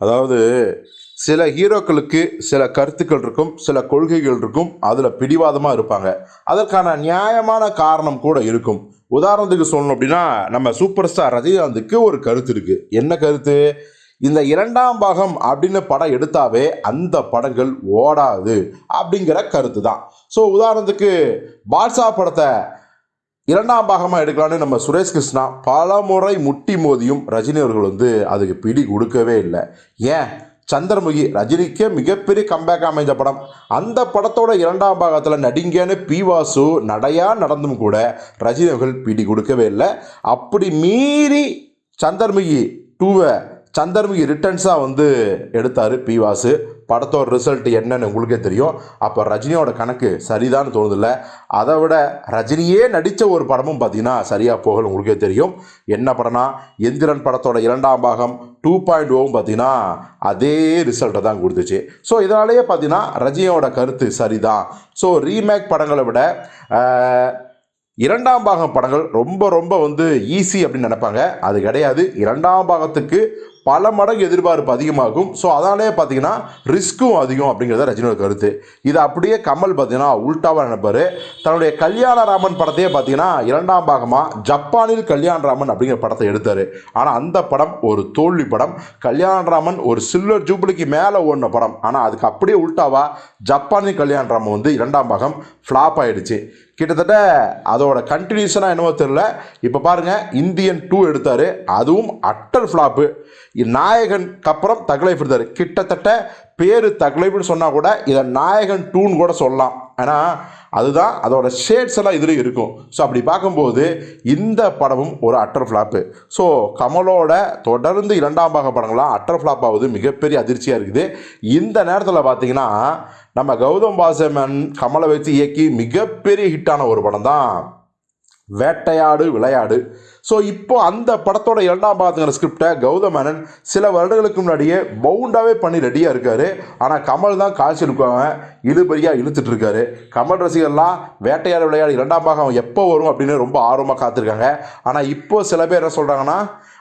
அதாவது சில ஹீரோக்களுக்கு சில கருத்துக்கள் இருக்கும் சில கொள்கைகள் இருக்கும் அதில் பிடிவாதமாக இருப்பாங்க. அதற்கான நியாயமான காரணம் கூட இருக்கும். உதாரணத்துக்கு சொல்லணும் அப்படின்னா நம்ம சூப்பர் ஸ்டார் ரஜினிகாந்துக்கு ஒரு கருத்து இருக்குது என்ன கருத்து? இந்த இரண்டாம் பாகம் அப்படின்னு படம் எடுத்தாவே அந்த படங்கள் ஓடாது அப்படிங்கிற கருத்து தான் ஸோ உதாரணத்துக்கு பாட்ஷா படத்தை இரண்டாம் பாகமாக எடுக்கலான்னு நம்ம சுரேஷ் கிருஷ்ணா பல முறை முட்டி மோதியும் ரஜினி அவர்கள் வந்து அதுக்கு பிடி கொடுக்கவே இல்லை. ஏன்? சந்திரமுகி ரஜினிக்கே மிகப்பெரிய கம்பேக் அமைஞ்ச படம். அந்த படத்தோட இரண்டாம் பாகத்தில் நடிங்கன்னு பி வாசு நடையாக நடந்தும் கூட ரஜினி அவர்கள் பிடி கொடுக்கவே இல்லை. அப்படி மீறி சந்திரமுகி டூவை சந்தர்முகி ரிட்டர்ன்ஸாக வந்து எடுத்தார் பி வாசு. படத்தோட ரிசல்ட் என்னன்னு உங்களுக்கே தெரியும். அப்போ ரஜினியோட கணக்கு சரிதான்னு தோணுதில்ல. அதை விட ரஜினியே நடித்த ஒரு படமும் பார்த்தீங்கன்னா சரியாக போகல உங்களுக்கே தெரியும். என்ன படம்னா எந்திரன் படத்தோட இரண்டாம் பாகம் டூ பாயிண்ட் ஓவும் பார்த்தீங்கன்னா அதே ரிசல்ட்டை தான் கொடுத்துச்சு. ஸோ இதனாலேயே பார்த்தீங்கன்னா ரஜினியோட கருத்து சரிதான். ஸோ ரீமேக் படங்களை விட இரண்டாம் பாகம் படங்கள் ரொம்ப ரொம்ப வந்து ஈஸி அப்படின்னு நினைப்பாங்க. அது கிடையாது. இரண்டாம் பாகத்துக்கு பல மடங்கு எதிர்பார்ப்பு அதிகமாகும். ஸோ அதனாலே பார்த்தீங்கன்னா ரிஸ்க்கும் அதிகம் அப்படிங்கிறத ரஜினியோட கருத்து. இது அப்படியே கமல் பார்த்தீங்கன்னா உல்டாவாக நினைப்பார். தன்னுடைய கல்யாண ராமன் படத்தையே பார்த்தீங்கன்னா இரண்டாம் பாகமாக ஜப்பானில் கல்யாண ராமன் அப்படிங்கிற படத்தை எடுத்தார். ஆனால் அந்த படம் ஒரு தோல்வி படம். கல்யாண ராமன் ஒரு சில்வர் ஜூப்ளிக்கு மேலே ஓடின படம். ஆனால் அதுக்கு அப்படியே உல்டாவாக ஜப்பானில் கல்யாண ராமன் வந்து இரண்டாம் பாகம் ஃப்ளாப் ஆகிடுச்சு கிட்டத்தட்ட அதோட கண்டினியூஷனாக என்னவோ தெரில இப்போ பாருங்கள் இந்தியன் டூ எடுத்தார். அதுவும் அட்டல் ஃப்ளாப்பு நாயகனுக்கு அப்புறம் தகலைஃப் இருந்தார் கிட்டத்தட்ட பேர் தகலைஃப்னு சொன்னால் கூட இதை நாயகன் டூன்னு கூட சொல்லலாம். ஆனால் அதுதான் அதோட ஷேட்ஸ் எல்லாம் இதில் இருக்கும். ஸோ அப்படி பார்க்கும்போது இந்த படமும் ஒரு அட்டர் ஃப்ளாப்பு ஸோ கமலோட தொடர்ந்து இரண்டாம் பாக படங்கள்லாம் அட்டர் ஃப்ளாப் ஆகுது. மிகப்பெரிய அதிர்ச்சியாக இருக்குது. இந்த நேரத்தில் பார்த்தீங்கன்னா நம்ம கௌதம் பாசமன் கமலை வச்சு இயக்கி மிகப்பெரிய ஹிட்டான ஒரு படம் தான் வேட்டையாடு விளையாடு. ஸோ இப்போ அந்த படத்தோட இரண்டாம் பாகத்துங்கிற ஸ்கிரிப்டை கௌதம் மேனன் சில வருடங்களுக்கு முன்னாடியே பவுண்டாகவே பண்ணி ரெடியாக இருக்காரு. ஆனால் கமல் தான் காய்ச்சி இருக்காங்க இழுபறியாக இழுத்துட்டு இருக்காரு. கமல் ரசிகர்லாம் வேட்டையாடு விளையாடு இரண்டாம் பாகம் எப்போ வரும் அப்படின்னு ரொம்ப ஆர்வமாக காத்திருக்காங்க. ஆனால் இப்போ சில பேர் என்ன சொல்கிறாங்கன்னா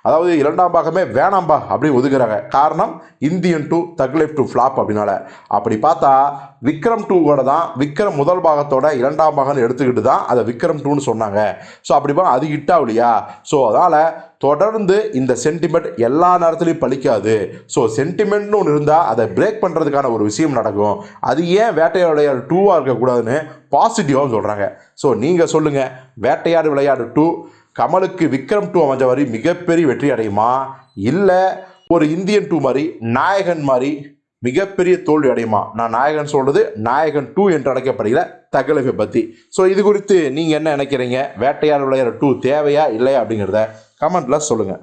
அதாவது இரண்டாம் பாகமே வேணாம்பா அப்படி ஒதுக்குறாங்க. காரணம் Indian two thug life too flop அப்படின்னால. அப்படி பார்த்தா விக்ரம் டூவோட தான் விக்ரம் முதல் பாகத்தோட இரண்டாம் பாகம்னு எடுத்துக்கிட்டு தான் அதை விக்ரம் டூன்னு சொன்னாங்க. ஸோ அப்படி பார்த்தா அது ஹிட் ஆகலையா ஸோ அதனால் தொடர்ந்து இந்த சென்டிமெண்ட் எல்லா நேரத்துலையும் பலிக்காது. ஸோ சென்டிமெண்ட்னு ஒன்று இருந்தால் அதை பிரேக் பண்ணுறதுக்கான ஒரு விஷயம் நடக்கும். அது ஏன் வேட்டையாடு டூவாக இருக்கக்கூடாதுன்னு பாசிட்டிவாக சொல்கிறாங்க ஸோ நீங்கள் சொல்லுங்கள் வேட்டையாடு விளையாடு டூ கமலுக்கு விக்ரம் டூ அமைஞ்ச மாதிரி மிகப்பெரிய வெற்றி அடையுமா? இல்லை. ஒரு இந்தியன் டூ மாதிரி நாயகன் மாதிரி மிகப்பெரிய தோல்வி அடையுமா? நான் நாயகன் சொல்கிறது நாயகன் டூ என்று அழைக்கப்படுகிற தகவலை பற்றி ஸோ இது குறித்து நீங்கள் என்ன நினைக்கிறீங்க? வேட்டையாடு விளையாட டூ தேவையா இல்லையா அப்படிங்கிறத கமெண்ட்டில் சொல்லுங்கள்